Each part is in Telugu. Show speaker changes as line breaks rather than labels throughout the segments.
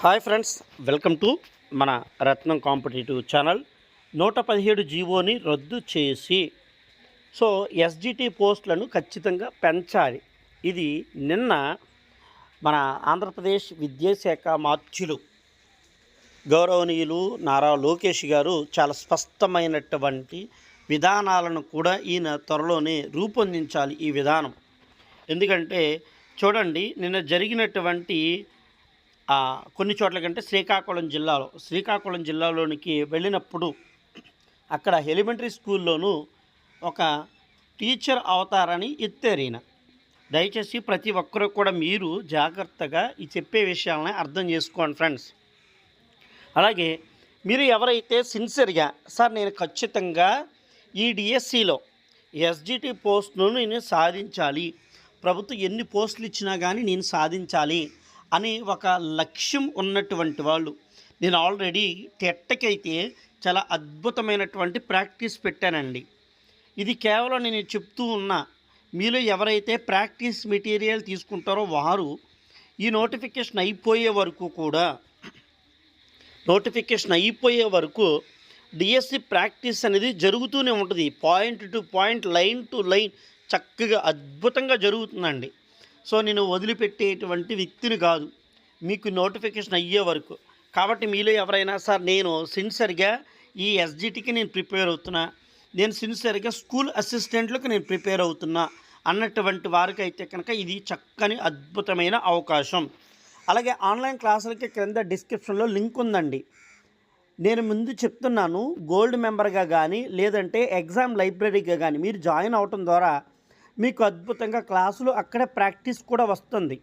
హాయ్ ఫ్రెండ్స్ వెల్కమ్ టు మన రత్నం కాంపిటేటివ్ ఛానల్. నూట పదిహేడు జీవోని రద్దు చేసి సో ఎస్జిటి పోస్టులను ఖచ్చితంగా పెంచాలి. ఇది నిన్న మన ఆంధ్రప్రదేశ్ విద్యాశాఖ మార్చులు గౌరవనీయులు నారా లోకేష్ గారు చాలా స్పష్టమైనటువంటి విధానాలను కూడా ఈయన త్వరలోనే రూపొందించాలి ఈ విధానం. ఎందుకంటే చూడండి నిన్న జరిగినటువంటి కొన్ని చోట్ల కంటే శ్రీకాకుళం జిల్లాలో శ్రీకాకుళం జిల్లాలోనికి వెళ్ళినప్పుడు అక్కడ ఎలిమెంటరీ స్కూల్లోనూ ఒక టీచర్ అవతారని ఎత్తారు దయచేసి ప్రతి ఒక్కరు కూడా మీరు జాగ్రత్తగా ఈ చెప్పే విషయాలని అర్థం చేసుకోండి ఫ్రెండ్స్. అలాగే మీరు ఎవరైతే సిన్సియర్గా సార్ నేను ఖచ్చితంగా ఈ డిఎస్సిలో ఎస్జిటి పోస్ట్ను నేను సాధించాలి ప్రభుత్వం ఎన్ని పోస్టులు ఇచ్చినా కానీ నేను సాధించాలి అని ఒక లక్ష్యం ఉన్నటువంటి వాళ్ళు. నేను ఆల్రెడీ టెట్టకైతే చాలా అద్భుతమైనటువంటి ప్రాక్టీస్ పెట్టానండి. ఇది కేవలం నేను చెప్తూ ఉన్నా మీలో ఎవరైతే ప్రాక్టీస్ మెటీరియల్ తీసుకుంటారో వారు ఈ నోటిఫికేషన్ అయిపోయే వరకు కూడా నోటిఫికేషన్ అయిపోయే వరకు డిఎస్సి ప్రాక్టీస్ అనేది జరుగుతూనే ఉంటుంది. Point to point line to line చక్కగా అద్భుతంగా జరుగుతుందండి. సో నేను వదిలిపెట్టేటువంటి వ్యక్తిని కాదు. మీకు నోటిఫికేషన్ అయ్యే వరకు. కాబట్టి మీలో ఎవరైనా సార్ నేను సిన్సియర్గా ఈ ఎస్జిటికి నేను ప్రిపేర్ అవుతున్నా. నేను సిన్సియర్గా స్కూల్ అసిస్టెంట్లకు నేను ప్రిపేర్ అవుతున్నా అన్నటువంటి వారికి అయితే కనుక ఇది చక్కని అద్భుతమైన అవకాశం. అలాగే ఆన్లైన్ క్లాసులకి క్రింద డిస్క్రిప్షన్లో లింక్ ఉందండి. నేను ముందు చెప్తున్నాను గోల్డ్ మెంబర్గా కానీ లేదంటే ఎగ్జామ్ లైబ్రరీగా కానీ మీరు జాయిన్ అవటం ద్వారా మీకు అద్భుతంగా క్లాసులు అక్కడే ప్రాక్టీస్ కూడా వస్తుంది.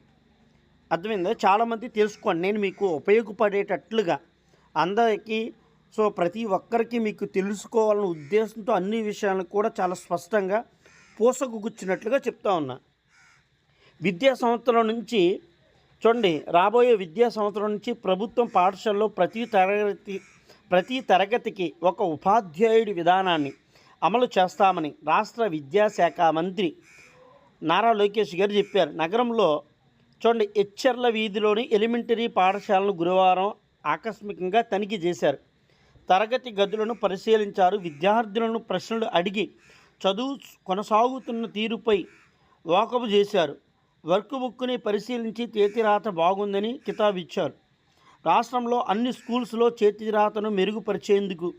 అర్థమైందా? చాలామంది తెలుసుకోండి. నేను మీకు ఉపయోగపడేటట్లుగా అందరికీ సో ప్రతి ఒక్కరికి మీకు తెలుసుకోవాలని ఉద్దేశంతో అన్ని విషయాలను కూడా చాలా స్పష్టంగా పూసగుచ్చున్నట్లుగా చెప్తా ఉన్నా. విద్యా సంవత్సరం నుంచి చూడండి రాబోయే విద్యా సంవత్సరం నుంచి ప్రభుత్వం పాఠశాలలో ప్రతి తరగతి ప్రతి తరగతికి ఒక ఉపాధ్యాయుడి విధానాన్ని అమలు చేస్తామని రాష్ట్ర విద్యాశాఖ మంత్రి నారా లోకేష్ గారు చెప్పారు. నగరంలో చూడండి హెచ్చర్ల వీధిలోని ఎలిమెంటరీ పాఠశాలను గురువారం ఆకస్మికంగా తనిఖీ చేశారు. తరగతి గదులను పరిశీలించారు. విద్యార్థులను ప్రశ్నలు అడిగి చదువు కొనసాగుతున్న తీరుపై వాకపు చేశారు. వర్క్ బుక్ని పరిశీలించి చేతిరాత బాగుందని కితాబిచ్చారు. రాష్ట్రంలో అన్ని స్కూల్స్లో చేతిరాతను మెరుగుపరిచేందుకు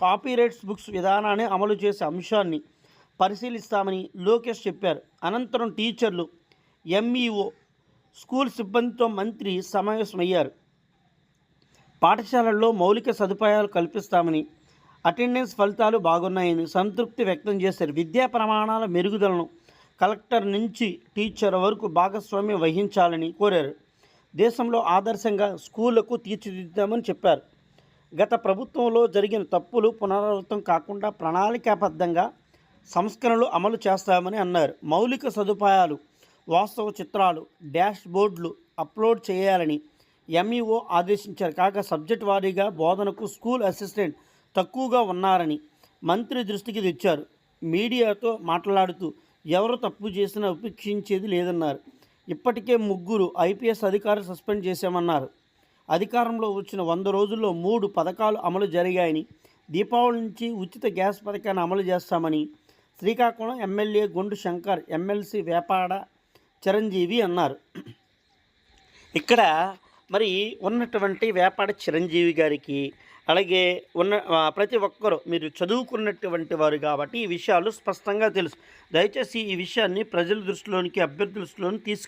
కాపీరైట్స్ బుక్స్ విధానాన్ని అమలు చేసే అంశాన్ని పరిశీలిస్తామని లోకేష్ చెప్పారు. అనంతరం టీచర్లు ఎంఈఓ స్కూల్ సిబ్బందితో మంత్రి సమావేశమయ్యారు. పాఠశాలల్లో మౌలిక సదుపాయాలు కల్పిస్తామని అటెండెన్స్ ఫలితాలు బాగున్నాయని సంతృప్తి వ్యక్తం చేశారు. విద్యా ప్రమాణాల మెరుగుదలను కలెక్టర్ నుంచి టీచర్ వరకు భాగస్వామ్యం వహించాలని కోరారు. దేశంలో ఆదర్శంగా స్కూళ్ళకు తీర్చిదిద్దామని చెప్పారు. గత ప్రభుత్వంలో జరిగిన తప్పులు పునరావృతం కాకుండా ప్రణాళికాబద్ధంగా సంస్కరణలు అమలు చేస్తామని అన్నారు. మౌలిక సదుపాయాలు వాస్తవ చిత్రాలు డాష్ బోర్డులు అప్లోడ్ చేయాలని ఎంఈఓ ఆదేశించారు. కాగా సబ్జెక్ట్ వారీగా బోధనకు స్కూల్ అసిస్టెంట్ తక్కువగా ఉన్నారని మంత్రి దృష్టికి తెచ్చారు. మీడియాతో మాట్లాడుతూ ఎవరు తప్పు చేసినా ఉపేక్షించేది లేదన్నారు. ఇప్పటికే ముగ్గురు ఐపీఎస్ అధికారులు సస్పెండ్ చేశామన్నారు. అధికారంలో వచ్చిన వంద రోజుల్లో మూడు పథకాలు అమలు జరిగాయని దీపావళి నుంచి ఉచిత గ్యాస్ పథకాన్ని అమలు చేస్తామని శ్రీకాకుళం ఎమ్మెల్యే గుండు శంకర్ ఎమ్మెల్సీ వేపాడ చిరంజీవి అన్నారు. ఇక్కడ మరి ఉన్నటువంటి వేపాడ చిరంజీవి గారికి అలాగే ఉన్న ప్రతి ఒక్కరూ మీరు చదువుకున్నటువంటి వారు కాబట్టి ఈ విషయాలు స్పష్టంగా తెలుసు. దయచేసి ఈ విషయాన్ని ప్రజల దృష్టిలోనికి అభ్యర్థుల దృష్టిలోని తీసుకు